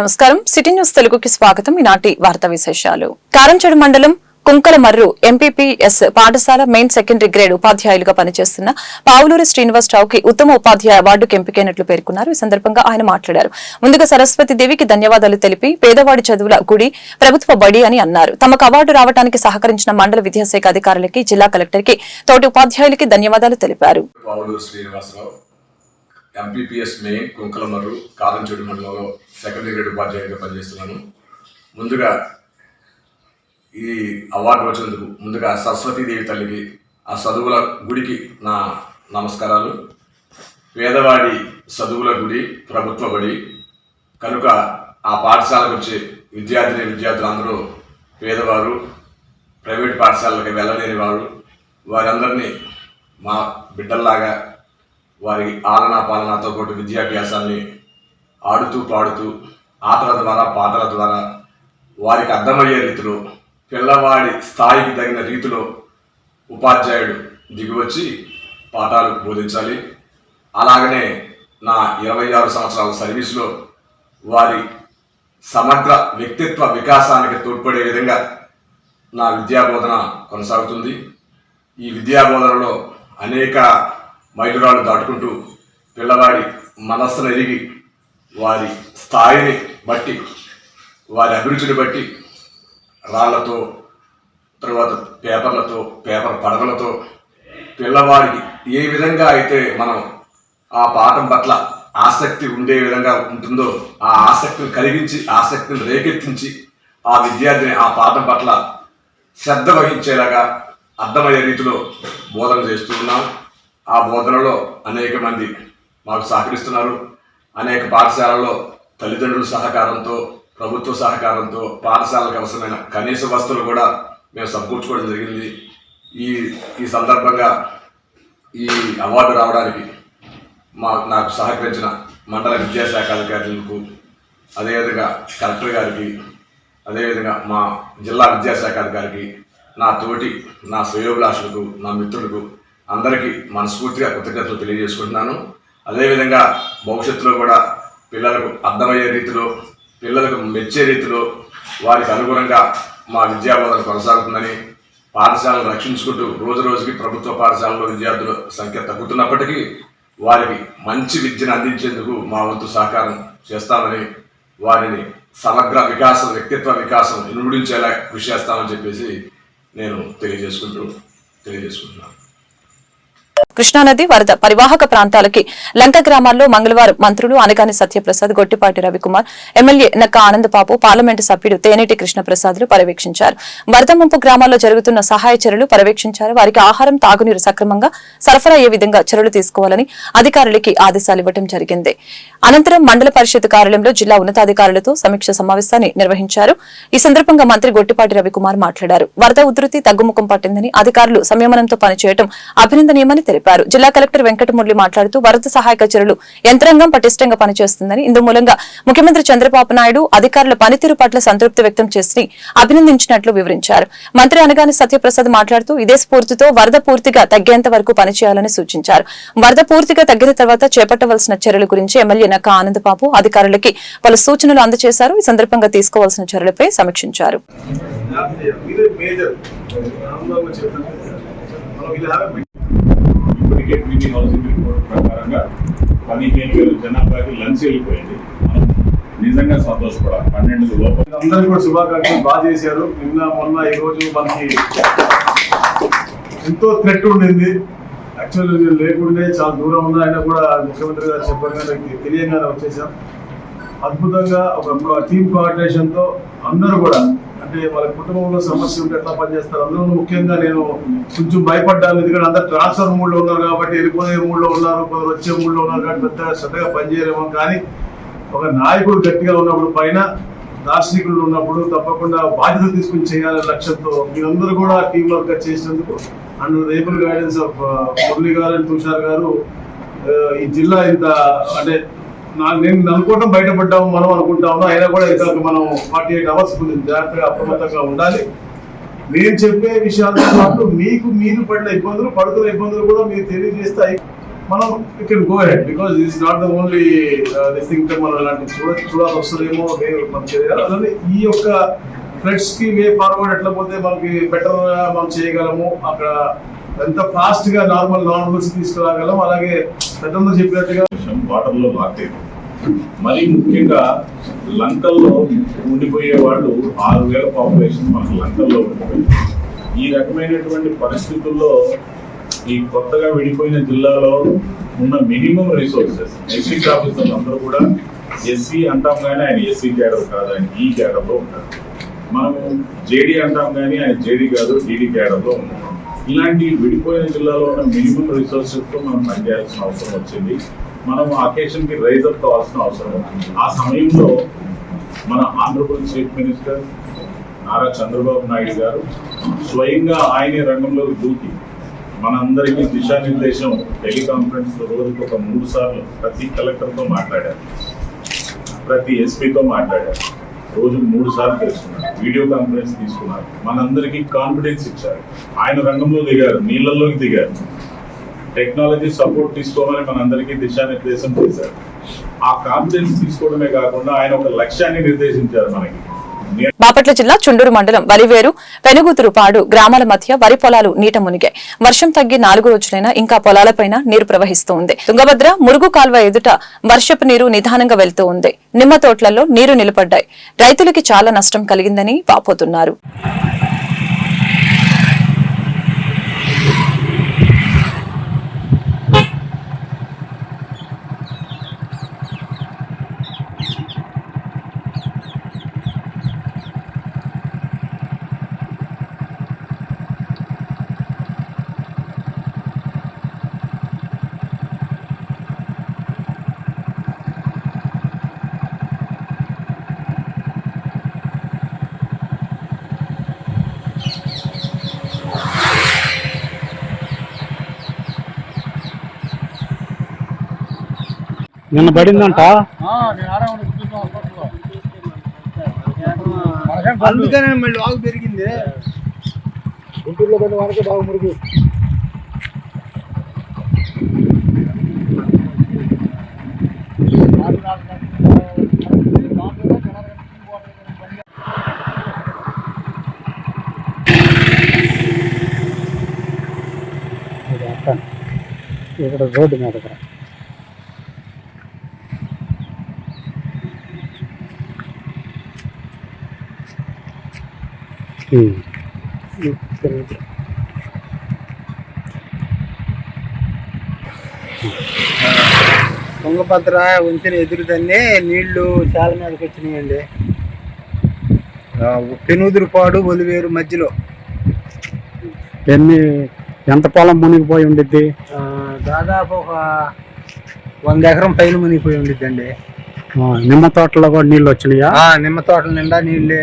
నమస్కారం. City news తెలుగుకి స్వాగతం. ఈనాటి వార్తా విశేషాలు. కారంచేడు మండలం కుంకలమర్రు ఎంపీపీఎస్ పాఠశాల మెయిన్ సెకండరీ గ్రేడ్ ఉపాధ్యాయులుగా పనిచేస్తున్న పావులూరి శ్రీనివాస్కి ఉత్తమ ఉపాధ్యాయ అవార్డుకు ఎంపికైనట్లు పేర్కొన్నారు. ఈ సందర్భంగా ఆయన మాట్లాడారు. ముందుగా సరస్వతి దేవికి ధన్యవాదాలు తెలిపి పేదవాడి చదువుల గుడి ప్రభుత్వ బడి అని అన్నారు. తమకు అవార్డు రావడానికి సహకరించిన మండల విద్యాశాఖ అధికారులకి జిల్లా కలెక్టర్కి తోటి ఉపాధ్యాయులకి ధన్యవాదాలు తెలిపారు. ఎంపీపీఎస్ మెయిన్ కుంకలమర్రు కారంచేడు మండలంలో సెకండరీ గ్రేడ్ ఉపాధ్యాయుడిగా పనిచేస్తున్నాను. ముందుగా ఈ అవార్డు వచ్చినందుకు ముందుగా సరస్వతీదేవి తల్లికి ఆ చదువుల గుడికి నా నమస్కారాలు. పేదవాడి చదువుల గుడి ప్రభుత్వ బడి కనుక ఆ పాఠశాలకు వచ్చే విద్యార్థిని విద్యార్థులు అందరూ పేదవారు ప్రైవేట్ పాఠశాలకి వెళ్ళలేని వారు వారందరినీ మా బిడ్డల్లాగా వారి ఆలనా పాలనాతో పాటు విద్యాభ్యాసాన్ని ఆడుతూ పాడుతూ ఆటల ద్వారా పాటల ద్వారా వారికి అర్థమయ్యే రీతిలో పిల్లవాడి స్థాయికి తగిన రీతిలో ఉపాధ్యాయుడు దిగివచ్చి పాఠాలు బోధించాలి. అలాగనే నా ఇరవై ఆరు సంవత్సరాల సర్వీసులో వారి సమగ్ర వ్యక్తిత్వ వికాసానికి తోడ్పడే విధంగా నా విద్యాబోధన కొనసాగుతుంది. ఈ విద్యాబోధనలో అనేక మైలురాళ్ళు దాటుకుంటూ పిల్లవాడి మనస్సును ఎరిగి వారి స్థాయిని బట్టి వారి అభిరుచిని బట్టి రాళ్ళతో తర్వాత పేపర్లతో పేపర్ పడగలతో పిల్లవాడికి ఏ విధంగా అయితే మనం ఆ పాఠం పట్ల ఆసక్తి ఉండే విధంగా ఉంటుందో ఆ ఆసక్తిని కలిగించి ఆసక్తిని రేకెత్తించి ఆ విద్యార్థిని ఆ పాఠం పట్ల శ్రద్ధ వహించేలాగా అర్థమయ్యే రీతిలో బోధన చేస్తూ ఉన్నాం. ఆ బోధనలో అనేక మంది మాకు సహకరిస్తున్నారు. అనేక పాఠశాలల్లో తల్లిదండ్రుల సహకారంతో ప్రభుత్వ సహకారంతో పాఠశాలకు అవసరమైన కనీస వస్తువులు కూడా మేము సమకూర్చుకోవడం జరిగింది. ఈ ఈ సందర్భంగా ఈ అవార్డు రావడానికి మా నాకు సహకరించిన మండల విద్యాశాఖ అధికారులకు అదేవిధంగా కలెక్టర్ గారికి అదేవిధంగా మా జిల్లా విద్యాశాఖ అధికారికి నా తోటి నా శ్రేయోభిలాషులకు నా మిత్రులకు అందరికీ మనస్ఫూర్తిగా కృతజ్ఞతలు తెలియజేసుకుంటున్నాను. అదేవిధంగా భవిష్యత్తులో కూడా పిల్లలకు అర్థమయ్యే రీతిలో పిల్లలకు మెచ్చే రీతిలో వారికి అనుగుణంగా మా విద్యాబోధన కొనసాగుతుందని పాఠశాలను రక్షించుకుంటూ రోజు రోజుకి ప్రభుత్వ పాఠశాలలో విద్యార్థుల సంఖ్య తగ్గుతున్నప్పటికీ వారికి మంచి విద్యను అందించేందుకు మా వంతు సహకారం చేస్తామని వారిని సమగ్ర వికాసం వ్యక్తిత్వ వికాసం ఇనుముడించేలా కృషి చేస్తామని చెప్పేసి నేను తెలియజేసుకుంటూ తెలియజేసుకుంటున్నాను. కృష్ణానది వరద పరివాహక ప్రాంతాలకి లంక గ్రామాల్లో మంగళవారం మంత్రులు అనగాని సత్యప్రసాద్ గొట్టిపాటి రవికుమార్ ఎమ్మెల్యే నక్క ఆనందబాబు పార్లమెంటు సభ్యుడు తేనేటి కృష్ణప్రసాద్లు పర్యవేక్షించారు. వరద ముంపు గ్రామాల్లో జరుగుతున్న సహాయ చర్యలు పర్యవేక్షించారు. వారికి ఆహారం తాగునీరు సక్రమంగా సరఫరా అయ్యే విధంగా చర్యలు తీసుకోవాలని అధికారులకి ఆదేశాలు ఇవ్వడం జరిగింది. అనంతరం మండల పరిషత్ కార్యాలయంలో జిల్లా ఉన్నతాధికారులతో సమీక్ష సమావేశాన్ని నిర్వహించారు. ఈ సందర్భంగా మంత్రి గొట్టిపాటి రవికుమార్ మాట్లాడారు. వరద ఉధృతి తగ్గుముఖం పట్టిందని అధికారులు సంయమనంతో పనిచేయడం అభినందనీయమని తెలిపారు. జిల్లా కలెక్టర్ వెంకటమురళి మాట్లాడుతూ వరద సహాయక చర్యలు యంత్రాంగం పటిష్టంగా పనిచేస్తుందని ఇందు మూలంగా ముఖ్యమంత్రి చంద్రబాబు నాయుడు అధికారుల పనితీరు పట్ల సంతృప్తి వ్యక్తం చేసి అభినందించినట్లు వివరించారు. మంత్రి అనగాని సత్యప్రసాద్ మాట్లాడుతూ ఇదే స్ఫూర్తితో వరద పూర్తిగా తగ్గేంత వరకు పనిచేయాలని సూచించారు. వరద పూర్తిగా తగ్గిన తర్వాత చేపట్టవలసిన చర్యల గురించి ఎమ్మెల్యే నక్క ఆనందబాబు అధికారులకి పలు సూచనలు అందజేశారు. ఈ సందర్భంగా తీసుకోవాల్సిన చర్యలపై సమీక్షించారు. చెప్పినట్టు మనం హౌసింగ్ రిపోర్ట్ ప్రకారంగా పదిహేను వేల జనాభాకి లంచ్ వెళ్ళిపోయింది. మనం నిజంగా సంతోషపడాలి. పన్నెండు లోపల. అందరికీ కూడా శుభాకాంక్షలు బాగా చేశారు. నిన్న మొన్న ఈ రోజు మనకి ఎంతో థ్రెట్ ఉండింది. యాక్చువల్ లేకుండే చాలా దూరం ఉన్నా అయినా కూడా ముఖ్యమంత్రి గారు చెప్పగానే తెలియగానే వచ్చేసాం. అద్భుతంగా ఒక టీమ్ కోఆర్డినేషన్తో అందరూ కూడా అంటే వాళ్ళ కుటుంబంలో సమస్య ఉంటే ఎట్లా పనిచేస్తారు? అందులో ముఖ్యంగా నేను కొంచెం భయపడ్డాను. ఎందుకంటే అందరు ట్రాన్స్ఫర్ మూడ్లో ఉన్నారు కాబట్టి వెళ్ళిపోయే మూడ్లో ఉన్నారు కొందరు వచ్చే మూడ్లో ఉన్నారు కాబట్టి పెద్దగా శ్రద్ధగా పనిచేయలేమో. కానీ ఒక నాయకుడు గట్టిగా ఉన్నప్పుడు పైన దార్శనికులు ఉన్నప్పుడు తప్పకుండా బాధ్యత తీసుకుని చేయాలనే లక్ష్యంతో మీరందరూ కూడా టీం వర్క్ చేసినందుకు and రేపుల్ guidance of Murali garu and Tushar గారు uh, ఈ జిల్లా ఇంత అంటే నేను అనుకోవటం బయటపడ్డాము మనం అనుకుంటాము అయినా కూడా ఇంకా మనం ఫార్టీ ఎయిట్ అవర్స్ కొంచెం జాగ్రత్తగా అప్రమత్తంగా ఉండాలి. నేను చెప్పే విషయాలతో పాటు మీకు మీరు పడిన ఇబ్బందులు పడుతున్న ఇబ్బందులు కూడా మీరు తెలియజేస్తాయి. మనం ఇక్కడ go head because is not the only this thing మనం ఇలాంటి చూడ చూడాల్సి వస్తుందేమో లేదు మనకి అలానే ఈ యొక్క ఫ్రెండ్స్కి వే ఫార్వర్డ్ ఎట్లా పోతే మనకి బెటర్ మనం చేయగలము అక్కడ ఎంత ఫాస్ట్గా నార్మల్ నార్మల్స్ తీసుకురాగలం అలాగే పెద్దంతా చెప్పినట్టుగా వాటర్లో లాక్ మరి ముఖ్యంగా లంకల్లో ఉండిపోయే వాళ్ళు ఆరు వేల పాపులేషన్ మనకు లంకల్లో ఉండిపోయింది ఈ రకమైనటువంటి పరిస్థితుల్లో ఈ కొత్తగా విడిపోయిన జిల్లాలో ఉన్న మినిమం రిసోర్సెస్ ఎస్సీ ఆఫీసర్లు అందరూ కూడా ఎస్సీ అంటాం కానీ ఆయన ఎస్సీ క్యాడర్ కాదు ఆయన e ఈ క్యాడర్లో ఉంటారు. మనము జేడీ అంటాం కానీ ఆయన జేడీ కాదు డీడీ క్యాడర్లో ఉన్నాం. ఇలాంటి విడిపోయిన జిల్లాలో ఉన్న మినిమం రిసోర్సెస్తో మనం పనిచేయాల్సిన అవసరం వచ్చింది. మనం అకేషన్కి రైజ్ అప్ కావాల్సిన అవసరం ఆ సమయంలో మన ఆంధ్రప్రదేశ్ చీఫ్ మినిస్టర్ నారా చంద్రబాబు నాయుడు గారు స్వయంగా ఆయనే రంగంలోకి దూకి మనందరికీ దిశానిర్దేశం టెలికాన్ఫరెన్స్ రోజుకి ఒక మూడు సార్లు ప్రతి కలెక్టర్తో మాట్లాడారు. ప్రతి ఎస్పీతో మాట్లాడారు. రోజుకు మూడు సార్లు తెలుసుకున్నారు. వీడియో కాన్ఫరెన్స్ తీసుకున్నారు. మనందరికీ కాన్ఫిడెన్స్ ఇచ్చారు. ఆయన రంగంలో దిగారు. నీళ్ళల్లోకి దిగారు. టెక్నాలజీ సపోర్ట్ తీసుకోమని మనందరికీ దిశానిర్దేశం చేశారు. ఆ కాన్ఫిడెన్స్ తీసుకోవడమే కాకుండా ఆయన ఒక లక్ష్యాన్ని నిర్దేశించారు మనకి. బాపట్ల జిల్లా చుండూరు మండలం వలివేరు పెనుగుతురుపాడు గ్రామాల మధ్య వరి పొలాలు నీట మునిగాయి. వర్షం తగ్గి నాలుగు రోజులైనా ఇంకా పొలాలపైన నీరు ప్రవహిస్తూ ఉంది. తుంగభద్ర మురుగు కాల్వ ఎదుట వర్షపు నీరు నిదానంగా వెళ్తూ ఉంది. నిమ్మ తోట్లలో నీరు నిలబడ్డాయి. రైతులకి చాలా నష్టం కలిగిందని వాపోతున్నారు. నిన్న పడిందంట? అందుకనే మళ్ళీ వాగు పెరిగింది. గుంటూరులో పడిన వానకే బాగా మురుగు. ఇక్కడ రోడ్డు మీద ఇక్కడ. ఉమ్. ఇక్కడ ఇది. తుంగభద్ర వంతెన ఎదురుదన్నే నీళ్ళు చాలా మీదకి వచ్చినాయండి. పెనుదురుపాడు ఒలివేరు మధ్యలో. ఎన్ని ఎంత పొలం మునిగిపోయి ఉండిద్ది? దాదాపు ఒక వంద ఎకరం పైన మునిగిపోయి ఉండిద్దండి. ఆ, నిమ్మ తోటలో కూడా నీళ్ళు వచ్చినాయా? ఆ, నిమ్మ తోటల నిండా నీళ్ళే